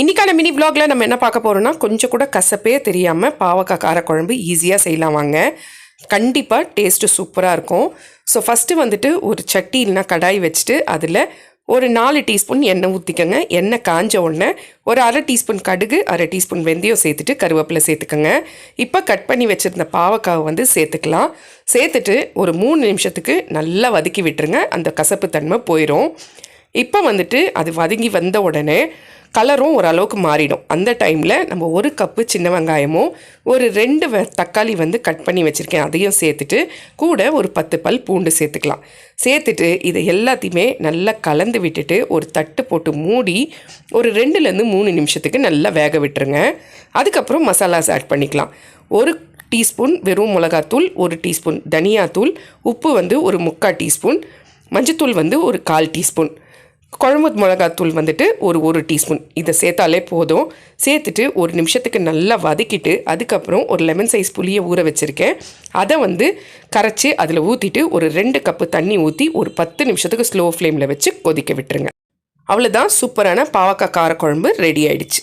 இன்றைக்கான மினி vlogல நம்ம என்ன பார்க்க போகிறோம்னா கொஞ்சம் கூட கசப்பே தெரியாமல் பாவக்காய் காரக்குழம்பு ஈஸியாக செய்யலாம் வாங்க. கண்டிப்பாக டேஸ்ட்டு சூப்பராக இருக்கும். ஸோ ஃபஸ்ட்டு வந்துட்டு ஒரு சட்டி இல்லைனா கடாய் வச்சுட்டு அதில் ஒரு நாலு டீஸ்பூன் எண்ணெய் ஊற்றிக்கோங்க எண்ணெய் காஞ்ச உடனே ஒரு அரை டீஸ்பூன் கடுகு அரை டீஸ்பூன் வெந்தயம் சேர்த்துட்டு கருவேப்பிலை சேர்த்துக்கோங்க. இப்போ கட் பண்ணி வச்சுருந்த பாவக்காவை வந்து சேர்த்துக்கலாம். சேர்த்துட்டு ஒரு மூணு நிமிஷத்துக்கு நல்லா வதக்கி விட்டுருங்க. அந்த கசப்பு தன்மை போயிடும் இப்போ வந்துட்டு அது வதங்கி வந்த உடனே கலரும் ஓரளவுக்கு மாறிடும். அந்த டைமில் நம்ம ஒரு கப்பு சின்ன வெங்காயமும் ஒரு ரெண்டு தக்காளி வந்து கட் பண்ணி வச்சுருக்கேன். அதையும் சேர்த்துட்டு கூட ஒரு பத்து பல் பூண்டு சேர்த்துக்கலாம். சேர்த்துட்டு இதை எல்லாத்தையுமே நல்லா கலந்து விட்டுட்டு ஒரு தட்டு போட்டு மூடி ஒரு ரெண்டுலேருந்து மூணு நிமிஷத்துக்கு நல்லா வேக விட்டுருங்க. அதுக்கப்புறம் மசாலாஸ் ஆட் பண்ணிக்கலாம். ஒரு டீஸ்பூன் வெறும் மிளகாத்தூள் ஒரு டீஸ்பூன் தனியாத்தூள் உப்பு வந்து ஒரு முக்கால் டீஸ்பூன் மஞ்சத்தூள் வந்து ஒரு கால் டீஸ்பூன். குழம்பு மிளகாத்தூள் வந்துட்டு ஒரு ஒரு டீஸ்பூன். இதை சேர்த்தாலே போதும். சேர்த்துட்டு ஒரு நிமிஷத்துக்கு நல்லா வதக்கிட்டு அதுக்கப்புறம் ஒரு லெமன் சைஸ் புளியை ஊற வச்சுருக்கேன். அதை வந்து கரைச்சி அதில் ஊற்றிட்டு ஒரு ரெண்டு கப்பு தண்ணி ஊற்றி ஒரு பத்து நிமிஷத்துக்கு ஸ்லோ ஃப்ளேமில் வச்சு கொதிக்க விட்டுருங்க. அவ்வளோதான் சூப்பரான பாவக்காய் காரக்குழம்பு ரெடி ஆயிடுச்சு.